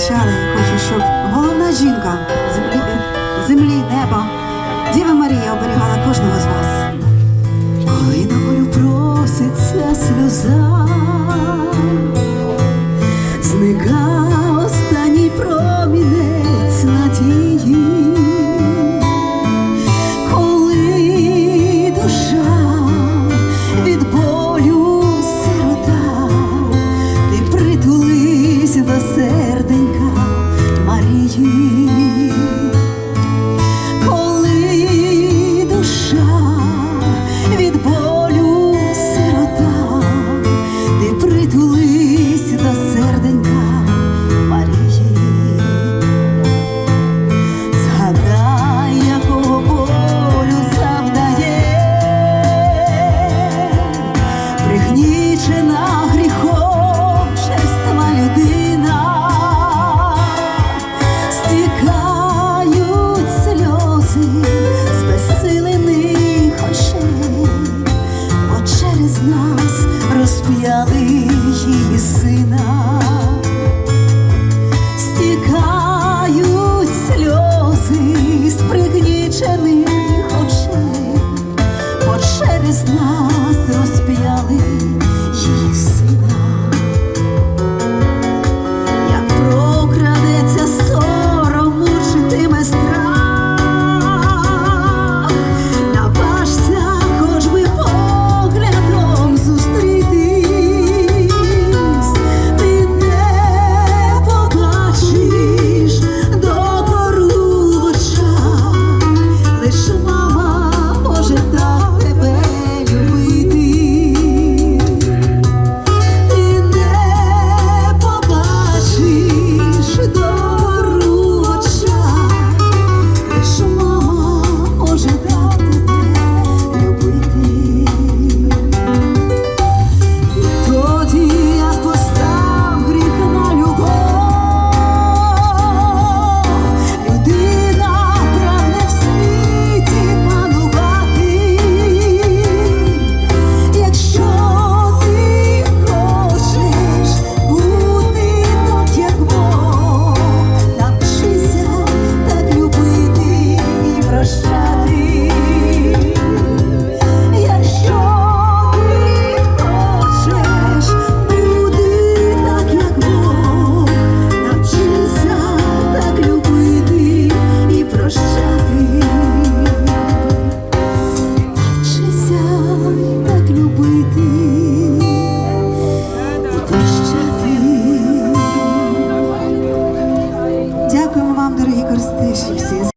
визначали. Хочу, щоб головна жінка землі, землі неба, Діва Марія оберегла. Shelley. Дякуємо все.